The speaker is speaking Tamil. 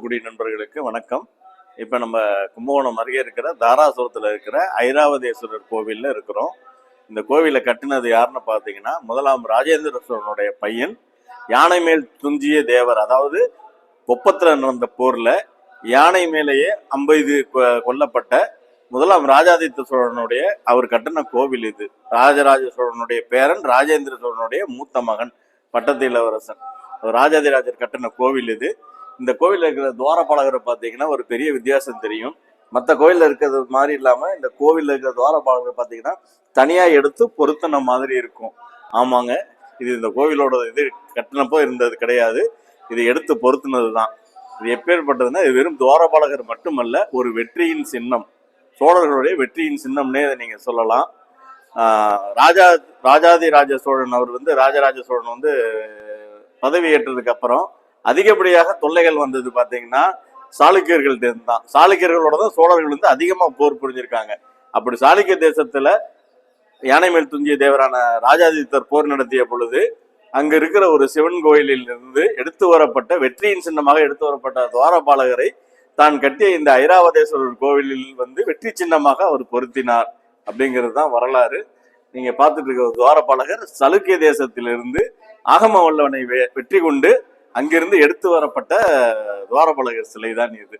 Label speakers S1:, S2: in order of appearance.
S1: குடி நண்பர்களுக்கு வணக்கம். இப்போ நம்ம கும்பகோணம் அருகே இருக்கிற தாராசுரத்தில் இருக்கிற ஐராவதேஸ்வரர் கோவிலில் இருக்கிறோம். இந்த கோவிலை கட்டினது யாருன்னு பார்த்தீங்கன்னா முதலாம் ராஜேந்திர சோழனுடைய பையன் யானை மேல் துஞ்சிய தேவர். அதாவது கொப்பத்தில் நடந்த போரில் யானை மேலேயே ஐம்பது கொ- கொல்லப்பட்ட முதலாம் ராஜாதித்த சோழனுடைய அவர் கட்டின கோவில் இது. ராஜராஜ சோழனுடைய பேரன் ராஜேந்திர சோழனுடைய மூத்த மகன் பட்டத்து இளவரசன். ராஜாதிராஜர் கட்டின கோவில் இது. இந்த கோவிலில் இருக்கிற துவாரபாலகரை பார்த்தீங்கன்னா ஒரு பெரிய வித்தியாசம் தெரியும். மற்ற கோயிலில் இருக்கிறது மாதிரி இல்லாமல் இந்த கோவிலில் இருக்கிற துவாரபாலகரை பார்த்தீங்கன்னா தனியாக எடுத்து பொருத்தின மாதிரி இருக்கும். ஆமாங்க. இது இந்த கோவிலோட இது கட்டினப்போ இருந்தது கிடையாது. இது எடுத்து பொருத்தினது தான் இது எப்பேற்பட்டதுன்னா இது வெறும் துவாரபாலகர் மட்டுமல்ல ஒரு வெற்றியின் சின்னம். சோழர்களுடைய வெற்றியின் சின்னம்னே இதை நீங்கள் சொல்லலாம். ராஜா ராஜாதி ராஜ சோழன் அவர் வந்து ராஜராஜ சோழன் வந்து பதவி ஏற்றதுக்கு அப்புறம் அதிகப்படியாக தொல்லைகள் வந்தது பார்த்தீங்கன்னா சாளுக்கியர்கள் தான் சாளுக்கியர்களோட தான் சோழர்கள் வந்து அதிகமாக போர் புரிஞ்சிருக்காங்க. அப்படி சாளுக்கிய தேசத்தில் யானை மேல் துஞ்சிய தேவரான ராஜாதித்தர் போர் நடத்திய பொழுது அங்க இருக்கிற ஒரு சிவன் கோயிலில் இருந்து எடுத்து வரப்பட்ட வெற்றியின் சின்னமாக எடுத்து வரப்பட்ட துவாரபாலகரை தான் கட்டிய இந்த ஐராவதேஸ்வரர் கோவிலில் வந்து வெற்றி சின்னமாக அவர் பொருத்தினார் அப்படிங்கிறது தான் வரலாறு. நீங்க பார்த்துட்டு இருக்கிற துவாரபாலகர் சலுக்கிய தேசத்திலிருந்து ஆகம வல்லவனை வெ- வெற்றி கொண்டு அங்கிருந்து எடுத்து வரப்பட்ட துவாரபாலகர் சிலை தான் இது.